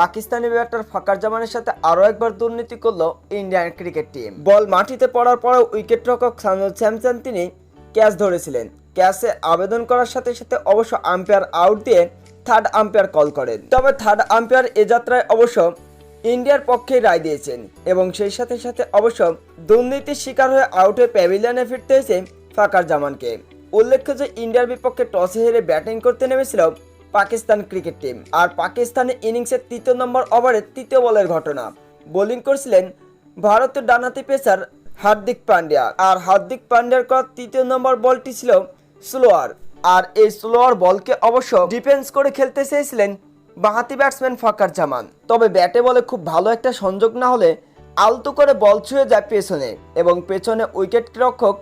Pakistani batter ফাকার জামানের সাথে আরও একবার দুর্নীতি করল ইন্ডিয়ান ক্রিকেট টিম। বল মাটিতে পড়ার পরেও উইকেট রক্ষক সানুল স্যামসন তিনি ক্যাচ ধরেছিলেন। ক্যাচে আবেদন করার সাথে সাথে অবশ্য আম্পায়ার আউট দিয়ে থার্ড আম্পায়ার কল করেন। তবে থার্ড আম্পায়ার এ যাত্রায় অবশ্য ইন্ডিয়ার পক্ষে রায় দিয়েছেন এবং সেই সাথে সাথে অবশ্য দুর্নীতির শিকার হয়ে আউট প্যাভিলিয়নে ফিরতে হয়েছে ফাকার জামানকে। উল্লেখ্য যে ইন্ডিয়ার বিপক্ষে টসে হেরে ব্যাটিং করতে নেমেছিল পাকিস্তান ক্রিকেট টিম। আর পাকিস্তানের ইনিংসের তৃতীয় নম্বর ওভারের তৃতীয় বলের ঘটনা। বোলিং করছিলেন ভারতের ডানহাতি পেসার হার্দিক পান্ডিয়া। আর হার্দিক পান্ডিয়ার করা তৃতীয় নম্বর বলটি ছিল স্লোয়ার। আর এই স্লোয়ার বলকে অবশ্য ডিফেন্স করে খেলতে চেয়েছিলেন বাহাতি ব্যাটসম্যান ফাকার জামান। তবে ব্যাটে বলে খুব ভালো একটা সংযোগ না হলে আলতো করে বল ছুঁয়ে যায় পেছনে। এবং পেছনে উইকেট রক্ষক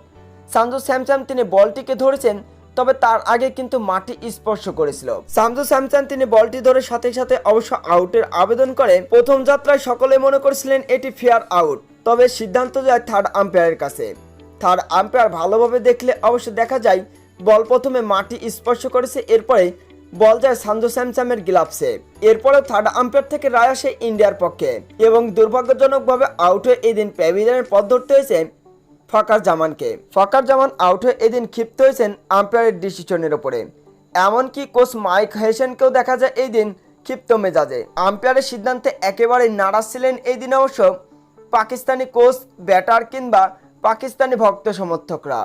সানজু স্যামসাম তিনি বলটিকে ধরেছেন তবে তার আগে কিন্তু মাটি স্পর্শ করেছিল। সামজু স্যামসান তিনি বলটি ধরে সাথে সাথে অবশ্য আউটের আবেদন করে প্রথম যাত্রায় সকলে মনে করেছিলেন এটি ফেয়ার আউট, তবে সিদ্ধান্ত যায় থার্ড আম্পায়ারের কাছে। থার্ড আম্পায়ার ভালোভাবে দেখলে অবশ্য দেখা যায়, বল প্রথমে মাটি স্পর্শ করেছে, এরপরে বল যায় সান্দু স্যামসামের গ্লাভসে। এরপরে থার্ড আম্পায়ার থেকে রায় আসে ইন্ডিয়ার পক্ষে এবং দুর্ভাগ্যজনকভাবে আউট হয়ে এদিন প্যাভিলিয়নের পথ ধরতে হয়েছে ফকার জামানকে। ফকার জামান আউট হয়ে এদিন ক্ষিপ্ত হয়েছেন আম্পায়ারের ডিসিশনের ওপরে এমনকি কোচ মাইক হেসেনকেও দেখা যায় এই দিন ক্ষিপ্ত মেজাজে। আম্পায়ারের সিদ্ধান্তে একেবারে নারাজ ছিলেন এই দিন অবশ্য পাকিস্তানি কোচ, ব্যাটার কিংবা পাকিস্তানি ভক্ত সমর্থকরা।